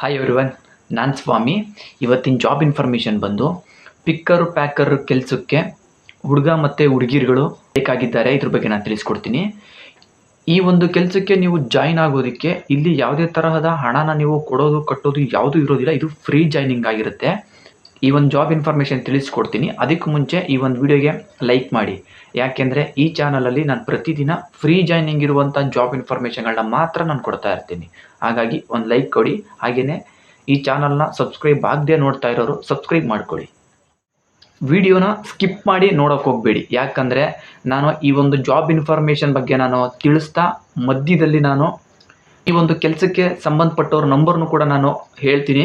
Hi everyone ನಾನು ಸ್ವಾಮಿ. ಇವತ್ತಿನ ಜಾಬ್ ಇನ್ಫಾರ್ಮೇಷನ್ ಬಂದು ಪಿಕ್ಕರ್ ಪ್ಯಾಕರ್ ಕೆಲಸಕ್ಕೆ ಹುಡುಗ ಮತ್ತು ಹುಡುಗಿರುಗಳು ಬೇಕಾಗಿದ್ದಾರೆ. ಇದ್ರ ಬಗ್ಗೆ ನಾನು ತಿಳಿಸ್ಕೊಡ್ತೀನಿ. ಈ ಒಂದು ಕೆಲಸಕ್ಕೆ ನೀವು ಜಾಯಿನ್ ಆಗೋದಕ್ಕೆ ಇಲ್ಲಿ ಯಾವುದೇ ತರಹದ ಹಣನ ನೀವು ಕೊಡೋದು, ಕಟ್ಟೋದು ಯಾವುದೂ ಇರೋದಿಲ್ಲ. ಇದು ಫ್ರೀ ಜಾಯ್ನಿಂಗ್ ಆಗಿರುತ್ತೆ. ಈ ಒಂದು ಜಾಬ್ ಇನ್ಫಾರ್ಮೇಷನ್ ತಿಳಿಸ್ಕೊಡ್ತೀನಿ. ಅದಕ್ಕೆ ಮುಂಚೆ ಈ ಒಂದು ವಿಡಿಯೋಗೆ ಲೈಕ್ ಮಾಡಿ. ಯಾಕೆಂದರೆ ಈ ಚಾನಲಲ್ಲಿ ನಾನು ಪ್ರತಿದಿನ ಫ್ರೀ ಜಾಯ್ನಿಂಗ್ ಇರುವಂಥ ಜಾಬ್ ಇನ್ಫಾರ್ಮೇಷನ್ಗಳನ್ನ ಮಾತ್ರ ನಾನು ಕೊಡ್ತಾ ಇರ್ತೀನಿ. ಹಾಗಾಗಿ ಒಂದು ಲೈಕ್ ಕೊಡಿ. ಹಾಗೆಯೇ ಈ ಚಾನಲ್ನ ಸಬ್ಸ್ಕ್ರೈಬ್ ಆಗದೆ ನೋಡ್ತಾ ಇರೋರು ಸಬ್ಸ್ಕ್ರೈಬ್ ಮಾಡ್ಕೊಳ್ಳಿ ವಿಡಿಯೋನ ಸ್ಕಿಪ್ ಮಾಡಿ ನೋಡೋಕೆ ಹೋಗಬೇಡಿ. ಯಾಕಂದರೆ ನಾನು ಈ ಒಂದು ಜಾಬ್ ಇನ್ಫಾರ್ಮೇಷನ್ ಬಗ್ಗೆ ನಾನು ತಿಳಿಸ್ತಾ ಮಧ್ಯದಲ್ಲಿ ನಾನು ಈ ಒಂದು ಕೆಲಸಕ್ಕೆ ಸಂಬಂಧಪಟ್ಟವ್ರ ನಂಬರ್ನು ಕೂಡ ನಾನು ಹೇಳ್ತೀನಿ.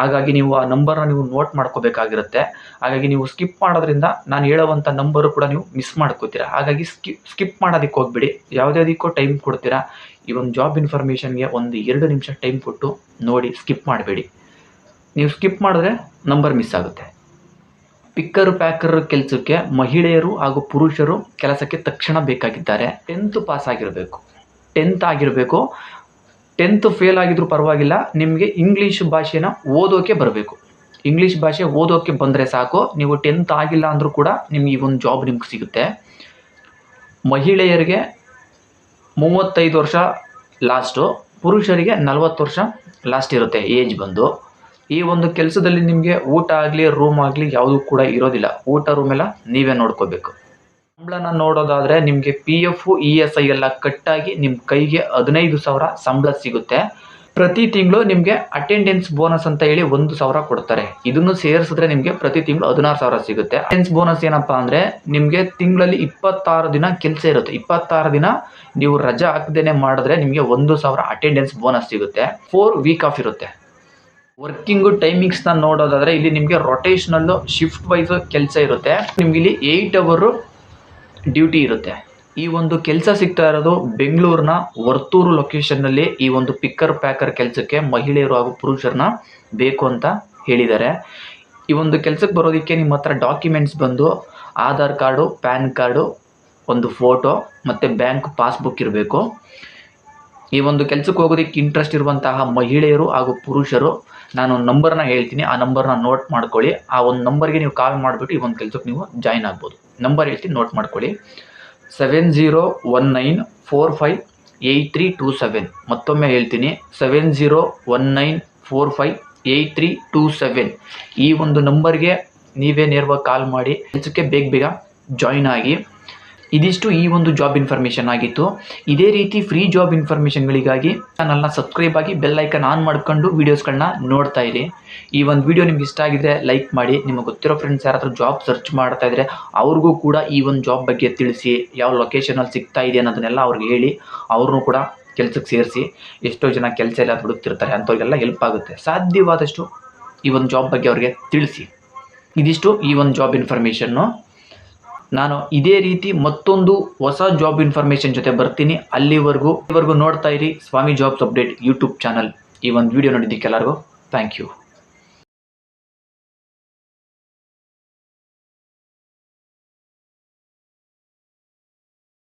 ಹಾಗಾಗಿ ನೀವು ಆ ನಂಬರ್ನ ನೀವು ನೋಟ್ ಮಾಡ್ಕೋಬೇಕಾಗಿರುತ್ತೆ. ಹಾಗಾಗಿ ನೀವು ಸ್ಕಿಪ್ ಮಾಡೋದ್ರಿಂದ ನಾನು ಹೇಳೋವಂಥ ನಂಬರು ಕೂಡ ನೀವು ಮಿಸ್ ಮಾಡ್ಕೋತೀರ. ಹಾಗಾಗಿ ಸ್ಕಿಪ್ ಸ್ಕಿಪ್ ಮಾಡೋದಕ್ಕೆ ಹೋಗ್ಬಿಡಿ. ಯಾವುದ್ಯಾವುದಕ್ಕೋ ಟೈಮ್ ಕೊಡ್ತೀರಾ. ಈ ಒಂದು ಜಾಬ್ ಇನ್ಫಾರ್ಮೇಷನ್ಗೆ ಒಂದು ಎರಡು ನಿಮಿಷ ಟೈಮ್ ಕೊಟ್ಟು ನೋಡಿ ಸ್ಕಿಪ್ ಮಾಡಬೇಡಿ. ನೀವು ಸ್ಕಿಪ್ ಮಾಡಿದ್ರೆ ನಂಬರ್ ಮಿಸ್ ಆಗುತ್ತೆ. ಪಿಕ್ಕರ್ ಪ್ಯಾಕರ್ ಕೆಲಸಕ್ಕೆ ಮಹಿಳೆಯರು ಹಾಗೂ ಪುರುಷರು ಕೆಲಸಕ್ಕೆ ತಕ್ಷಣ ಬೇಕಾಗಿದ್ದಾರೆ. ಟೆಂತ್ ಪಾಸ್ ಆಗಿರಬೇಕು. ಟೆಂತ್ ಆಗಿರಬೇಕು. ಟೆಂತ್ ಫೇಲ್ ಆಗಿದ್ರು ಪರವಾಗಿಲ್ಲ, ನಿಮಗೆ ಇಂಗ್ಲೀಷ್ ಭಾಷೆನ ಓದೋಕೆ ಬರಬೇಕು. ಇಂಗ್ಲೀಷ್ ಭಾಷೆ ಓದೋಕೆ ಬಂದರೆ ಸಾಕು, ನೀವು ಟೆಂತ್ ಆಗಿಲ್ಲ ಅಂದರೂ ಕೂಡ ನಿಮ್ಗೆ ಒಂದು ಜಾಬ್ ನಿಮ್ಗೆ ಸಿಗುತ್ತೆ. ಮಹಿಳೆಯರಿಗೆ ಮೂವತ್ತೈದು ವರ್ಷ ಲಾಸ್ಟು ಪುರುಷರಿಗೆ ನಲವತ್ತು ವರ್ಷ ಲಾಸ್ಟ್ ಇರುತ್ತೆ ಏಜ್ ಬಂದು. ಈ ಒಂದು ಕೆಲಸದಲ್ಲಿ ನಿಮಗೆ ಊಟ ಆಗಲಿ ರೂಮ್ ಆಗಲಿ ಯಾವುದೂ ಕೂಡ ಇರೋದಿಲ್ಲ. ಊಟ ರೂಮೆಲ್ಲ ನೀವೇ ನೋಡ್ಕೋಬೇಕು. ಸಂಬಳನ ನೋಡೋದಾದರೆ ನಿಮಗೆ P F E S I ಎಲ್ಲ ಕಟ್ಟಾಗಿ ನಿಮ್ಮ ಕೈಗೆ ಹದಿನೈದು ಸಾವಿರ ಸಂಬಳ ಸಿಗುತ್ತೆ. ಪ್ರತಿ ತಿಂಗಳು ನಿಮಗೆ ಅಟೆಂಡೆನ್ಸ್ ಬೋನಸ್ ಅಂತ ಹೇಳಿ ಒಂದು ಸಾವಿರ ಕೊಡ್ತಾರೆ. ಇದನ್ನು ಸೇರಿಸಿದ್ರೆ ನಿಮಗೆ ಪ್ರತಿ ತಿಂಗಳು ಹದಿನಾರು ಸಾವಿರ ಸಿಗುತ್ತೆ. ಅಟೆಂಡೆನ್ಸ್ ಬೋನಸ್ ಏನಪ್ಪಾ ಅಂದರೆ ನಿಮಗೆ ತಿಂಗಳಲ್ಲಿ ಇಪ್ಪತ್ತಾರು ದಿನ ಕೆಲಸ ಇರುತ್ತೆ. ಇಪ್ಪತ್ತಾರು ದಿನ ನೀವು ರಜಾ ಹಾಕದೇನೆ ಮಾಡಿದ್ರೆ ನಿಮಗೆ ಒಂದು ಸಾವಿರ ಅಟೆಂಡೆನ್ಸ್ ಬೋನಸ್ ಸಿಗುತ್ತೆ. ಫೋರ್ ವೀಕ್ ಆಫ್ ಇರುತ್ತೆ. ವರ್ಕಿಂಗು ಟೈಮಿಂಗ್ಸ್ನ ನೋಡೋದಾದರೆ ಇಲ್ಲಿ ನಿಮಗೆ ರೊಟೇಷನಲ್ಲು ಶಿಫ್ಟ್ ವೈಸ್ ಕೆಲಸ ಇರುತ್ತೆ. ನಿಮ್ಗೆ ಇಲ್ಲಿ ಏಯ್ಟ್ ಅವರು ಡ್ಯೂಟಿ ಇರುತ್ತೆ. ಈ ಒಂದು ಕೆಲಸ ಸಿಗ್ತಾ ಇರೋದು ಬೆಂಗಳೂರಿನ ವರ್ತೂರು ಲೊಕೇಶನ್ನಲ್ಲಿ ಈ ಒಂದು ಪಿಕ್ಕರ್ ಪ್ಯಾಕರ್ ಕೆಲಸಕ್ಕೆ ಮಹಿಳೆಯರು ಹಾಗೂ ಪುರುಷರನ್ನ ಬೇಕು ಅಂತ ಹೇಳಿದ್ದಾರೆ. ಈ ಒಂದು ಕೆಲಸಕ್ಕೆ ಬರೋದಕ್ಕೆ ನಿಮ್ಮ ಹತ್ರ ಡಾಕ್ಯುಮೆಂಟ್ಸ್ ಬಂದು ಆಧಾರ್ ಕಾರ್ಡು, ಪ್ಯಾನ್ ಕಾರ್ಡು, ಒಂದು ಫೋಟೋ ಮತ್ತು ಬ್ಯಾಂಕ್ ಪಾಸ್ಬುಕ್ ಇರಬೇಕು. ಈ ಒಂದು ಕೆಲಸಕ್ಕೆ ಹೋಗೋದಕ್ಕೆ ಇಂಟ್ರೆಸ್ಟ್ ಇರುವಂತಹ ಮಹಿಳೆಯರು ಹಾಗೂ ಪುರುಷರು, ನಾನು ನಂಬರ್ನ ಹೇಳ್ತೀನಿ. ಆ ನಂಬರ್ನ ನೋಟ್ ಮಾಡ್ಕೊಳ್ಳಿ. ಆ ಒಂದು ನಂಬರ್ಗೆ ನೀವು ಕಾಲ್ ಮಾಡಿಬಿಟ್ಟು ಈ ಒಂದು ಕೆಲಸಕ್ಕೆ ನೀವು ಜಾಯ್ನ್ ಆಗ್ಬೋದು. ನಂಬರ್ ಹೇಳ್ತೀನಿ ನೋಟ್ ಮಾಡ್ಕೊಳ್ಳಿ. Seven zero one nine four five eight three two seven ಮತ್ತೊಮ್ಮೆ ಹೇಳ್ತೀನಿ seven zero one nine four five eight three two seven ಈ ಒಂದು ನಂಬರ್ಗೆ ನೀವೇ ನೇರವಾಗಿ ಕಾಲ್ ಮಾಡಿ, ಕೆಲಸಕ್ಕೆ ಬೇಗ ಬೇಗ ಜಾಯ್ನ್ ಆಗಿ. ಇದಿಷ್ಟು ಈ ಒಂದು ಜಾಬ್ ಇನ್ಫಾರ್ಮೇಷನ್ ಆಗಿತ್ತು. ಇದೇ ರೀತಿ ಫ್ರೀ ಜಾಬ್ ಇನ್ಫಾರ್ಮೇಷನ್ಗಳಿಗಾಗಿ ಚಾನಲ್ನ ಸಬ್ಸ್ಕ್ರೈಬ್ ಆಗಿ ಬೆಲ್ ಐಕನ್ ಆನ್ ಮಾಡ್ಕೊಂಡು ವೀಡಿಯೋಸ್ಗಳನ್ನ ನೋಡ್ತಾ ಇರಿ. ಈ ಒಂದು ವಿಡಿಯೋ ನಿಮ್ಗೆ ಇಷ್ಟ ಆಗಿದ್ರೆ ಲೈಕ್ ಮಾಡಿ. ನಿಮಗೆ ಗೊತ್ತಿರೋ ಫ್ರೆಂಡ್ಸ್ ಯಾರಾದರೂ ಜಾಬ್ ಸರ್ಚ್ ಮಾಡ್ತಾ ಇದ್ರೆ ಅವ್ರಿಗೂ ಕೂಡ ಈ ಒಂದು ಜಾಬ್ ಬಗ್ಗೆ ತಿಳಿಸಿ. ಯಾವ ಲೊಕೇಶನಲ್ಲಿ ಸಿಗ್ತಾ ಇದೆ ಅನ್ನೋದನ್ನೆಲ್ಲ ಅವ್ರಿಗೆ ಹೇಳಿ. ಅವ್ರನ್ನೂ ಕೂಡ ಕೆಲಸಕ್ಕೆ ಸೇರಿಸಿ. ಎಷ್ಟೋ ಜನ ಕೆಲಸ ಎಲ್ಲ ಹುಡುಕ್ತಿರ್ತಾರೆ, ಅಂಥವ್ರಿಗೆಲ್ಲ ಹೆಲ್ಪ್ ಆಗುತ್ತೆ. ಸಾಧ್ಯವಾದಷ್ಟು ಈ ಒಂದು ಜಾಬ್ ಬಗ್ಗೆ ಅವ್ರಿಗೆ ತಿಳಿಸಿ. ಇದಿಷ್ಟು ಈ ಒಂದು ಜಾಬ್ ಇನ್ಫಾರ್ಮೇಷನ್ನು ನಾನು ಇದೇ ರೀತಿ ಮತ್ತೊಂದು ಹೊಸ ಜಾಬ್ ಇನ್ಫಾರ್ಮೇಷನ್ ಜೊತೆ ಬರ್ತೀನಿ. ಅಲ್ಲಿವರೆಗೂ ಇವರೆಗೂ ನೋಡ್ತಾ ಇರಿ ಸ್ವಾಮಿ ಜಾಬ್ಸ್ ಅಪ್ಡೇಟ್ ಯೂಟ್ಯೂಬ್ ಚಾನಲ್ ಈ ಒಂದು ವಿಡಿಯೋ ನೋಡಿದ್ದಕ್ಕೆ ಎಲ್ಲರಿಗೂ ಥ್ಯಾಂಕ್ ಯು